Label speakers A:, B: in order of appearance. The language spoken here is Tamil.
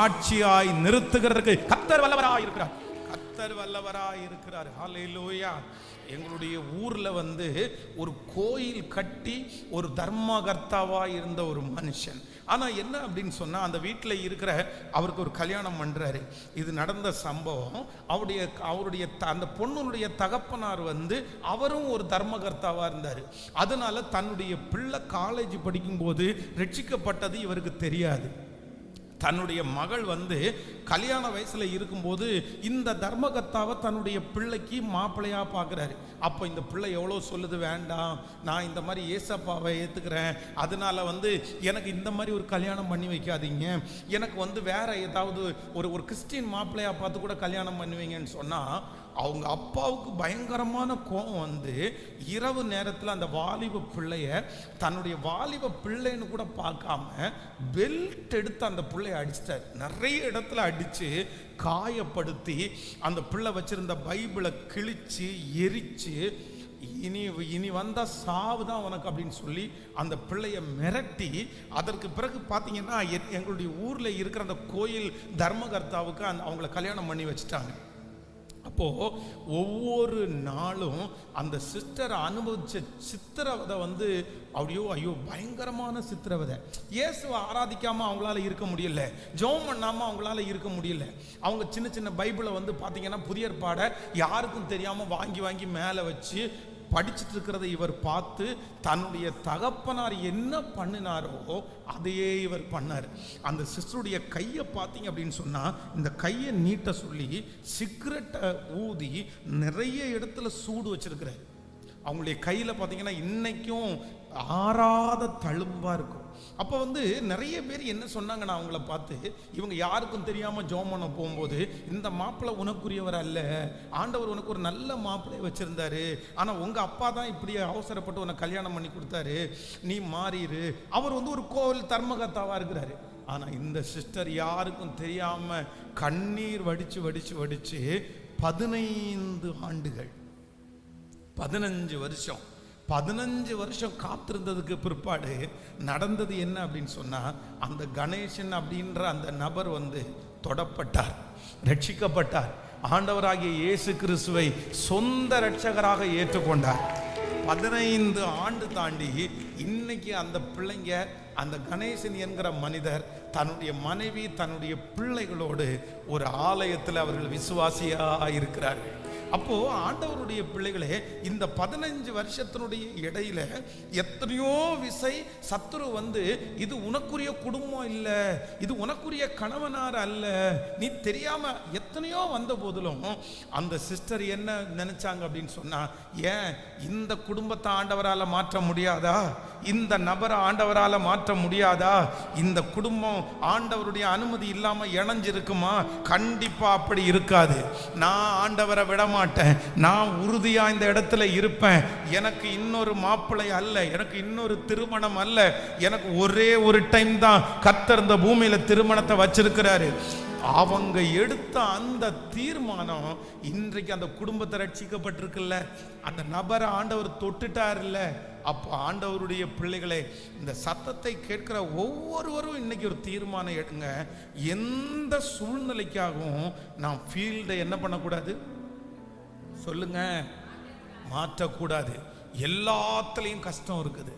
A: சாட்சியாய் நிறுத்துகிறதுக்கு கத்தர் வல்லவராய் இருக்கிறார் கத்தர் வல்லவராய் இருக்கிறார் ஹalleluya. எங்களுடைய ஊர்ல வந்து ஒரு கோயில் கட்டி ஒரு தர்மகர்த்தாவா இருந்த ஒரு மனுஷன். ஆனா என்ன அப்படின்னு சொன்னா அந்த வீட்டில் இருக்கிற அவருக்கு ஒரு கல்யாணம் பண்றாரு. இது நடந்த சம்பவம். அவருடைய அவருடைய த- அந்த பொண்ணுடைய தகப்பனார் வந்து அவரும் ஒரு தர்மகர்த்தாவா இருந்தார். அதனால தன்னுடைய பிள்ளை காலேஜ் படிக்கும்போது ரட்சிக்கப்பட்டது இவருக்கு தெரியாது. தன்னுடைய மகள் வந்து கல்யாண வயசில் இருக்கும்போது இந்த தர்மகத்தாவை தன்னுடைய பிள்ளைக்கு மாப்பிள்ளையாக பார்க்குறாரு. அப்போ இந்த பிள்ளை எவ்வளோ சொல்லுது வேண்டாம் நான் இந்த மாதிரி ஏசப்பாவை ஏற்றுக்கிறேன் அதனால வந்து எனக்கு இந்த மாதிரி ஒரு கல்யாணம் பண்ணி வைக்காதீங்க. எனக்கு வந்து வேற ஏதாவது ஒரு ஒரு கிறிஸ்டின் மாப்பிள்ளையாக பார்த்து கூட கல்யாணம் பண்ணுவீங்கன்னு சொன்னால் அவங்க அப்பாவுக்கு பயங்கரமான கோபம் வந்து இரவு நேரத்தில் அந்த வாலிப பிள்ளைய தன்னுடைய வாலிப பிள்ளைன்னு கூட பார்க்காம பெல்ட் எடுத்து அந்த பிள்ளைய அடிச்சிட்டார். நிறைய இடத்துல அடித்து காயப்படுத்தி அந்த பிள்ளை வச்சிருந்த பைபிளை கிழிச்சு எரிச்சு இனி இனி வந்தால் சாவு தான் உனக்கு அப்படின்னு சொல்லி அந்த பிள்ளைய மிரட்டி அதற்கு பிறகு பார்த்தீங்கன்னா எங்களுடைய ஊரில் இருக்கிற அந்த கோயில் தர்மகர்த்தாவுக்கு அந்த அவங்கள கல்யாணம் பண்ணி வச்சுட்டாங்க. அப்போது ஒவ்வொரு நாளும் அந்த சிஸ்டரை அனுபவித்த சித்திரவதை வந்து அப்படியோ ஐயோ பயங்கரமான சித்திரவதை. இயேசுவை ஆராதிக்காமல் அவங்களால இருக்க முடியல. ஜெபம் பண்ணாமல் அவங்களால இருக்க முடியல. அவங்க சின்ன சின்ன பைபிளை வந்து பார்த்தீங்கன்னா புதியற்பாடை யாருக்கும் தெரியாமல் வாங்கி வாங்கி மேலே வச்சு படிச்சுட்டு இருக்கிறத இவர் பார்த்து தன்னுடைய தகப்பனார் என்ன பண்ணினாரோ அதையே இவர் பண்ணார். அந்த சிஸ்டருடைய கையை பார்த்தீங்க அப்படின்னு சொன்னால் இந்த கையை நீட்ட சொல்லி சிகரெட்டை ஊதி நிறைய இடத்துல சூடு வச்சிருக்கிறார். அவங்களுடைய கையில் பார்த்தீங்கன்னா இன்றைக்கும் ஆறாத தழும்பாக இருக்கும். அப்போ வந்து நிறைய பேர் என்ன சொன்னாங்க நான் அவங்கள பார்த்து இவங்க யாருக்கும் தெரியாமல் ஜோமனம் போகும்போது இந்த மாப்பிள்ளை உனக்குரியவர் அல்ல ஆண்டவர் உனக்கு ஒரு நல்ல மாப்பிள்ளை வச்சிருந்தாரு ஆனால் உங்கள் அப்பா தான் இப்படி அவசரப்பட்டு உனக்கு கல்யாணம் பண்ணி கொடுத்தாரு நீ மாறிடு அவர் வந்து ஒரு கோவில் தர்மகத்தாவாக இருக்கிறாரு. ஆனால் இந்த சிஸ்டர் யாருக்கும் தெரியாமல் கண்ணீர் வடித்து வடித்து வடித்து பதினைந்து ஆண்டுகள் பதினஞ்சு வருஷம். பதினஞ்சு வருஷம் காத்திருந்ததுக்கு பிற்பாடு நடந்தது என்ன அப்படின்னு சொன்னால் அந்த கணேசன் அப்படின்ற அந்த நபர் வந்து தொடப்பட்டார் ரட்சிக்கப்பட்டார். ஆண்டவராகிய இயேசு கிறிஸ்துவை சொந்த ரட்சகராக ஏற்றுக்கொண்டார். பதினைந்து ஆண்டு தாண்டி இன்னைக்கு அந்த பிள்ளைங்க அந்த கணேசன் என்கிற மனிதர் தன்னுடைய மனைவி தன்னுடைய பிள்ளைகளோடு ஒரு ஆலயத்தில் அவர்கள் விசுவாசியா இருக்கிறார்கள். அப்போ ஆண்டவருடைய பிள்ளைகளே இந்த பதினஞ்சு வருஷத்தினுடைய இடையில எத்தனையோ விசை சத்துரு வந்து இது உனக்குரிய குடும்பம் இல்லை இது உனக்குரிய கணவனார் அல்ல நீ தெரியாம எத்தனையோ வந்த போதிலும் அந்த சிஸ்டர் என்ன நினைச்சாங்க அப்படின்னு சொன்னா ஏன் இந்த குடும்பத்தை ஆண்டவரால் மாற்ற முடியாதா? இந்த நபரை ஆண்டவரால் மாற்ற முடியாதா? இந்த குடும்பம் ஆண்டவருடைய அனுமதி இல்லாமல் இணைஞ்சிருக்குமா? கண்டிப்பாக அப்படி இருக்காது. நான் ஆண்டவரை விட மாட்டேன் நான் உறுதியாக இந்த இடத்துல இருப்பேன். எனக்கு இன்னொரு மாப்பிள்ளை அல்ல. எனக்கு இன்னொரு திருமணம் அல்ல. எனக்கு ஒரே ஒரு டைம் தான் கத்தர் இந்த பூமியில் திருமணத்தை வச்சிருக்கிறாரு. அவங்க எடுத்த அந்த தீர்மானம் இன்றைக்கு அந்த குடும்பத்தை ரட்சிக்கப்பட்டிருக்குல்ல. அந்த நபரை ஆண்டவர் தொட்டுட்டார்ல அப்போ ஆண்டவருடைய பிள்ளைகளே இந்த சத்தத்தை கேட்கிற ஒவ்வொருவரும் இன்னைக்கு ஒரு தீர்மானம் எடுங்க. எந்த சூழ்நிலைக்காகவும் நான் ஃபீல்டை என்ன பண்ணக்கூடாது? சொல்லுங்க. மாற்றக்கூடாது. எல்லாத்துலேயும் கஷ்டம் இருக்குது.